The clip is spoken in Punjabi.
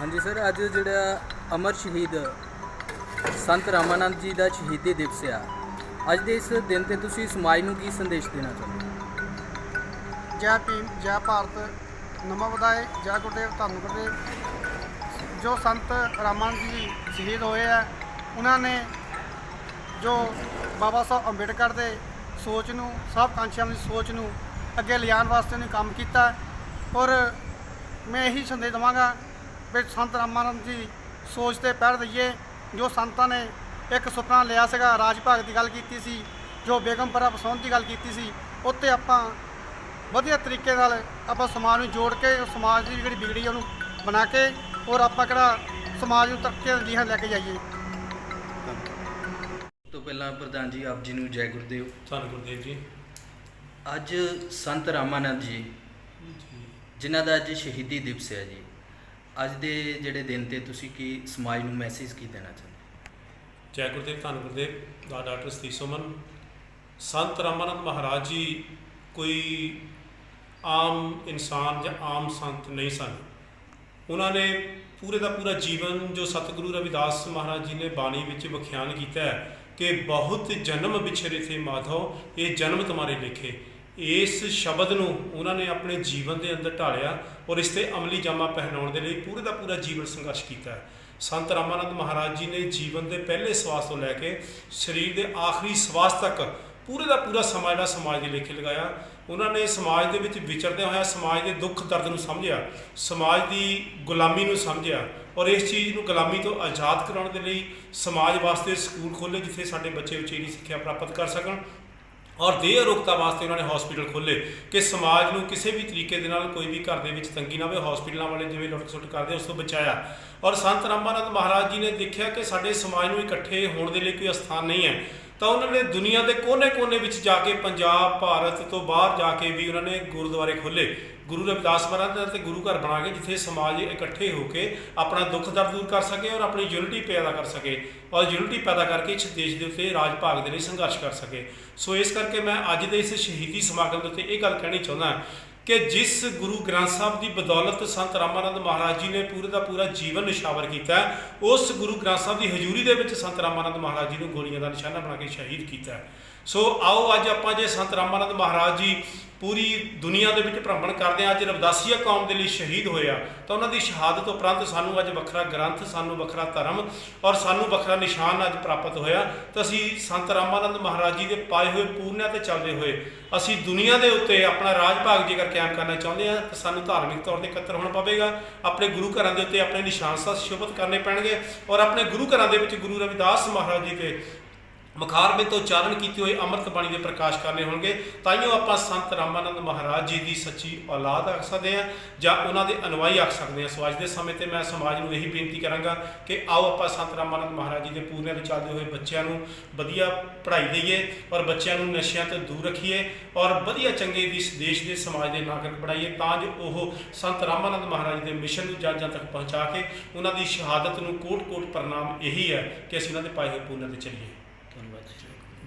ਹਾਂਜੀ ਸਰ, ਅੱਜ ਜਿਹੜਾ ਅਮਰ ਸ਼ਹੀਦ ਸੰਤ ਰਾਮਾਨੰਦ ਜੀ ਦਾ ਸ਼ਹੀਦੀ ਦਿਵਸ ਆ। ਅੱਜ ਦੇ ਇਸ ਦਿਨ ਤੇ ਤੁਸੀਂ ਸਮਾਜ ਨੂੰ ਕੀ ਸੰਦੇਸ਼ ਦੇਣਾ ਚਾਹੁੰਦੇ ਜੈ ਭੀਮ, ਜੈ ਭਾਰਤ, ਨਮੋ ਵਧਾਏ ਜੈ ਗੁਰਦੇਵ, ਧੰਨ ਗੁਰਦੇਵ। ਜੋ ਸੰਤ ਰਾਮਾਨੰਦ ਜੀ ਸ਼ਹੀਦ ਹੋਏ ਆ, ਉਹਨਾਂ ਨੇ ਜੋ ਬਾਬਾ ਸਾਹਿਬ ਅੰਬੇਡਕਰ ਦੇ ਸੋਚ ਨੂੰ, ਸਭ ਕਾਂਸ਼ੀਆਂ ਦੀ ਸੋਚ ਨੂੰ ਅੱਗੇ ਲਿਆਉਣ ਵਾਸਤੇ ਉਹਨੇ ਕੰਮ ਕੀਤਾ। ਔਰ ਮੈਂ ਇਹੀ ਸੰਦੇਸ਼ ਦਵਾਂਗਾ ਵੀ ਸੰਤ ਰਾਮਾਨੰਦ ਜੀ ਸੋਚ ਤੇ ਪੈਰ ਦਈਏ ਜੋ ਸੰਤਾਂ ਨੇ ਇੱਕ ਸੁਪਨਾ ਲਿਆ ਸੀਗਾ ਰਾਜ ਭਾਗ ਦੀ ਗੱਲ ਕੀਤੀ ਸੀ ਜੋ ਬੇਗਮਪੁਰਾ ਬਸੰਤ ਦੀ ਗੱਲ ਕੀਤੀ ਸੀ ਉੱਤੇ ਆਪਾਂ ਵਧੀਆ ਤਰੀਕੇ ਨਾਲ ਆਪਾਂ ਸਮਾਜ ਨੂੰ ਜੋੜ ਕੇ ਸਮਾਜ ਦੀ ਜਿਹੜੀ ਵਿਗੜੀ ਉਹਨੂੰ ਬਣਾ ਕੇ ਔਰ ਆਪਾਂ ਕਿਹੜਾ ਸਮਾਜ ਨੂੰ ਤਰੱਕੀ ਦੀ ਲੈ ਕੇ ਜਾਈਏ। ਤੋਂ ਪਹਿਲਾਂ ਪ੍ਰਧਾਨ ਜੀ ਆਪ ਜੀ ਨੂੰ ਜੈ ਗੁਰਦੇਵ। ਧੰਨ ਗੁਰਦੇਵ ਜੀ। ਅੱਜ ਸੰਤ ਰਾਮਾਨੰਦ ਜੀ। ਜਿਨ੍ਹਾਂ ਦਾ ਅੱਜ ਸ਼ਹੀਦੀ ਦਿਵਸ ਹੈ ਜੀ। ਅੱਜ ਦੇ ਜਿਹੜੇ ਦਿਨ ਤੇ ਤੁਸੀਂ ਕੀ ਸਮਾਜ ਨੂੰ ਮੈਸੇਜ ਕੀ ਦੇਣਾ ਚਾਹੁੰਦੇ ਜੈ ਗੁਰਦੇਵ, ਧੰਨ ਗੁਰਦੇਵ, ਦਾ ਡਾਕਟਰ ਸਤੀਸ਼ ਸੁਮਨ। ਸੰਤ ਰਾਮਾਨੰਦ ਮਹਾਰਾਜ ਜੀ ਕੋਈ ਆਮ ਇਨਸਾਨ ਜਾਂ ਆਮ ਸੰਤ ਨਹੀਂ ਸਨ। ਉਹਨਾਂ ਨੇ ਪੂਰੇ ਦਾ ਪੂਰਾ ਜੀਵਨ ਜੋ ਸਤਿਗੁਰੂ ਰਵਿਦਾਸ ਮਹਾਰਾਜ ਜੀ ਨੇ ਬਾਣੀ ਵਿੱਚ ਵਿਖਿਆਨ ਕੀਤਾ ਹੈ ਕਿ ਬਹੁਤ ਜਨਮ ਵਿਛਰੇ ਥੇ ਮਾਧੋ ਇਹ ਜਨਮ ਤੁਹਾਰੇ ਲਿਖੇ ਇਸ ਸ਼ਬਦ ਨੂੰ ਉਹਨਾਂ ਨੇ ਆਪਣੇ ਜੀਵਨ ਦੇ ਅੰਦਰ ਢਾਲਿਆ ਔਰ ਇਸ ਤੇ ਅਮਲੀ ਜਾਮਾ ਪਹਿਨਾਉਣ ਦੇ ਲਈ ਪੂਰੇ ਦਾ ਪੂਰਾ ਜੀਵਨ ਸੰਘਰਸ਼ ਕੀਤਾ ਸੰਤ ਰਾਮਾਨੰਦ ਮਹਾਰਾਜ ਜੀ ਨੇ ਜੀਵਨ ਦੇ ਪਹਿਲੇ ਸਵਾਸ ਤੋਂ ਲੈ ਕੇ ਸਰੀਰ ਦੇ ਆਖਰੀ ਸਵਾਸ ਤੱਕ ਪੂਰੇ ਦਾ ਪੂਰਾ ਸਮਾਂ ਜਿਹੜਾ ਸਮਾਜ ਦੇ ਲੇਖੇ ਲਗਾਇਆ। ਉਹਨਾਂ ਨੇ ਸਮਾਜ ਦੇ ਵਿੱਚ ਵਿਚਰਦਿਆਂ ਹੋਇਆ ਸਮਾਜ ਦੇ ਦੁੱਖ ਦਰਦ ਨੂੰ ਸਮਝਿਆ, ਸਮਾਜ ਦੀ ਗੁਲਾਮੀ ਨੂੰ ਸਮਝਿਆ ਔਰ ਇਸ ਚੀਜ਼ ਨੂੰ ਗੁਲਾਮੀ ਤੋਂ ਆਜ਼ਾਦ ਕਰਾਉਣ ਦੇ ਲਈ ਸਮਾਜ ਵਾਸਤੇ ਸਕੂਲ ਖੋਲ੍ਹੇ ਜਿੱਥੇ ਸਾਡੇ ਬੱਚੇ ਉਚੇਰੀ ਸਿੱਖਿਆ ਪ੍ਰਾਪਤ ਕਰ ਸਕਣ। ਔਰ ਦੇਹ ਅਰੋਗਤਾ ਵਾਸਤੇ ਉਹਨਾਂ ਨੇ ਹਸਪੀਟਲ ਖੋਲ੍ਹੇ ਕਿ ਸਮਾਜ ਨੂੰ ਕਿਸੇ ਵੀ ਤਰੀਕੇ ਦੇ ਨਾਲ ਕੋਈ ਵੀ ਘਰ ਦੇ ਵਿੱਚ ਤੰਗੀ ਨਾ ਹੋਵੇ ਹਸਪੀਟਲਾਂ ਵਾਲੇ ਜਿਵੇਂ ਲੁੱਟ-ਸੁੱਟ ਕਰਦੇ ਉਸ ਤੋਂ ਬਚਾਇਆ। ਔਰ ਸੰਤ ਰਾਮਾਨੰਦ ਮਹਾਰਾਜ ਜੀ ਨੇ ਦੇਖਿਆ ਕਿ ਸਾਡੇ ਸਮਾਜ ਨੂੰ ਇਕੱਠੇ ਹੋਣ ਦੇ ਲਈ ਕੋਈ ਸਥਾਨ ਨਹੀਂ ਹੈ। ਤਾਂ ਉਹਨਾਂ ਨੇ ਦੁਨੀਆ ਦੇ ਕੋਨੇ-ਕੋਨੇ ਵਿੱਚ ਜਾ ਕੇ ਪੰਜਾਬ, ਭਾਰਤ ਤੋਂ ਬਾਹਰ ਜਾ ਕੇ ਵੀ ਉਹਨਾਂ ਨੇ ਗੁਰਦੁਆਰੇ ਖੋਲ੍ਹੇ। ਗੁਰੂ ਰਵਿਦਾਸ ਮਹਾਰਾਜ ਦਾ ਤੇ ਗੁਰੂ ਘਰ ਬਣਾ ਕੇ ਜਿੱਥੇ ਸਮਾਜ ਇਕੱਠੇ ਹੋ ਕੇ ਆਪਣਾ ਦੁੱਖ ਦਰਦ ਦੂਰ ਕਰ ਸਕੇ ਔਰ ਆਪਣੀ ਯੂਨਿਟੀ ਪੈਦਾ ਕਰ ਸਕੇ ਔਰ ਯੂਨਿਟੀ ਪੈਦਾ ਕਰਕੇ ਇਸ ਦੇਸ਼ ਦੇ ਉੱਤੇ ਰਾਜ ਭਾਗ ਦੇ ਲਈ ਸੰਘਰਸ਼ ਕਰ ਸਕੇ। ਸੋ ਇਸ ਕਰਕੇ ਮੈਂ ਅੱਜ ਦੇ ਇਸ ਸ਼ਹੀਦੀ ਸਮਾਗਮ ਦੇ ਉੱਤੇ ਇਹ ਗੱਲ ਕਹਿਣੀ ਚਾਹੁੰਦਾ ਕਿ ਜਿਸ ਗੁਰੂ ਗ੍ਰੰਥ ਸਾਹਿਬ ਦੀ ਬਦੌਲਤ ਸੰਤ ਰਾਮਾਨੰਦ ਮਹਾਰਾਜ ਜੀ ਨੇ ਪੂਰੇ ਦਾ ਪੂਰਾ ਜੀਵਨ ਨਿਸ਼ਾਵਰ ਕੀਤਾ ਉਸ ਗੁਰੂ ਗ੍ਰੰਥ ਸਾਹਿਬ ਦੀ ਹਜ਼ੂਰੀ ਦੇ ਵਿੱਚ ਸੰਤ ਰਾਮਾਨੰਦ ਮਹਾਰਾਜ ਜੀ ਨੂੰ ਗੋਲੀਆਂ ਦਾ ਨਿਸ਼ਾਨਾ ਬਣਾ ਕੇ ਸ਼ਹੀਦ ਕੀਤਾ ਸੋ ਆਓ ਅੱਜ ਆਪਾਂ ਜੇ ਸੰਤ ਰਾਮਾਨੰਦ ਮਹਾਰਾਜ ਜੀ ਪੂਰੀ ਦੁਨੀਆ ਦੇ ਵਿੱਚ ਭ੍ਰਮਣ ਕਰਦੇ ਆ ਅੱਜ ਰਵਦਾਸੀਆ ਕੌਮ ਦੇ ਲਈ ਸ਼ਹੀਦ ਹੋਇਆ ਤਾਂ ਉਹਨਾਂ ਦੀ ਸ਼ਹਾਦਤ ਉਪਰੰਤ ਸਾਨੂੰ ਅੱਜ ਵੱਖਰਾ ਗ੍ਰੰਥ, ਸਾਨੂੰ ਵੱਖਰਾ ਧਰਮ ਔਰ ਸਾਨੂੰ ਵੱਖਰਾ ਨਿਸ਼ਾਨ ਅੱਜ ਪ੍ਰਾਪਤ ਹੋਇਆ। ਤਾਂ ਅਸੀਂ ਸੰਤ ਰਾਮਾਨੰਦ ਮਹਾਰਾਜ ਜੀ ਦੇ ਪਾਏ ਹੋਏ ਪੂਰਨਿਆਂ ਤੇ ਚੱਲਦੇ ਹੋਏ, ਅਸੀਂ ਦੁਨੀਆ ਦੇ ਉੱਤੇ ਆਪਣਾ ਰਾਜ ਭਾਗ ਜੇਕਰ ਕਾਇਮ ਕਰਨਾ ਚਾਹੁੰਦੇ ਆ ਤਾਂ ਸਾਨੂੰ ਧਾਰਮਿਕ ਤੌਰ ਤੇ ਇਕੱਤਰ ਹੋਣਾ ਪਵੇਗਾ। ਆਪਣੇ ਗੁਰੂ ਘਰਾਂ ਦੇ ਉੱਤੇ ਆਪਣੇ ਨਿਸ਼ਾਨ ਸਾਥ ਸ਼ੋਭਤ ਕਰਨੇ ਪੈਣਗੇ ਔਰ ਆਪਣੇ ਗੁਰੂ ਘਰਾਂ ਦੇ ਵਿੱਚ ਗੁਰੂ ਰਵਿਦਾਸ ਮਹਾਰਾਜ ਜੀ ਤੇ ਮਖਾਰਬੇ ਤੋਂ ਉਚਾਰਨ ਕੀਤੇ ਹੋਏ ਅੰਮ੍ਰਿਤ ਬਾਣੀ ਦੇ ਪ੍ਰਕਾਸ਼ ਕਰਨੇ ਹੋਣਗੇ, ਤਾਈਓ ਆਪਾਂ ਸੰਤ ਰਾਮਾਨੰਦ ਮਹਾਰਾਜ ਜੀ ਦੀ ਸੱਚੀ ਔਲਾਦ ਆਖ ਸਕਦੇ ਆ ਜਾਂ ਉਹਨਾਂ ਦੇ ਅਨੁਵਾਈ ਆਖ ਸਕਦੇ ਆ ਸੋ ਅੱਜ ਦੇ ਸਮੇਂ ਤੇ ਮੈਂ ਸਮਾਜ ਨੂੰ ਇਹੀ ਬੇਨਤੀ ਕਰਾਂਗਾ ਕਿ ਆਓ ਆਪਾਂ ਸੰਤ ਰਾਮਾਨੰਦ ਮਹਾਰਾਜ ਜੀ ਦੇ ਪੂਰਨਿਆਂ ਦੇ ਚੱਲਦੇ ਹੋਏ ਬੱਚਿਆਂ ਨੂੰ ਵਧੀਆ ਪੜ੍ਹਾਈ ਦਈਏ ਔਰ ਬੱਚਿਆਂ ਨੂੰ ਨਸ਼ਿਆਂ ਤੋਂ ਦੂਰ ਰੱਖੀਏ ਔਰ ਵਧੀਆ ਚੰਗੇ ਇਸ ਦੇਸ਼ ਦੇ ਸਮਾਜ ਦੇ ਨਾਗਰਿਕ ਬਣਾਈਏ, ਤਾਂ ਜੋ ਉਹ ਸੰਤ ਰਾਮਾਨੰਦ ਮਹਾਰਾਜ ਦੇ ਮਿਸ਼ਨ ਨੂੰ ਜਨ ਤੱਕ ਪਹੁੰਚਾ ਕੇ ਉਹਨਾਂ ਦੀ ਸ਼ਹਾਦਤ ਨੂੰ ਕੋਟ-ਕੋਟ ਪ੍ਰਣਾਮ ਇਹੀ ਹੈ ਕਿ ਅਸੀਂ ਉਹਨਾਂ ਦੇ ਪਾਏ ਹੋਏ ਪੂਰਨਿਆਂ ਤੇ ਚੱਲੀਏ।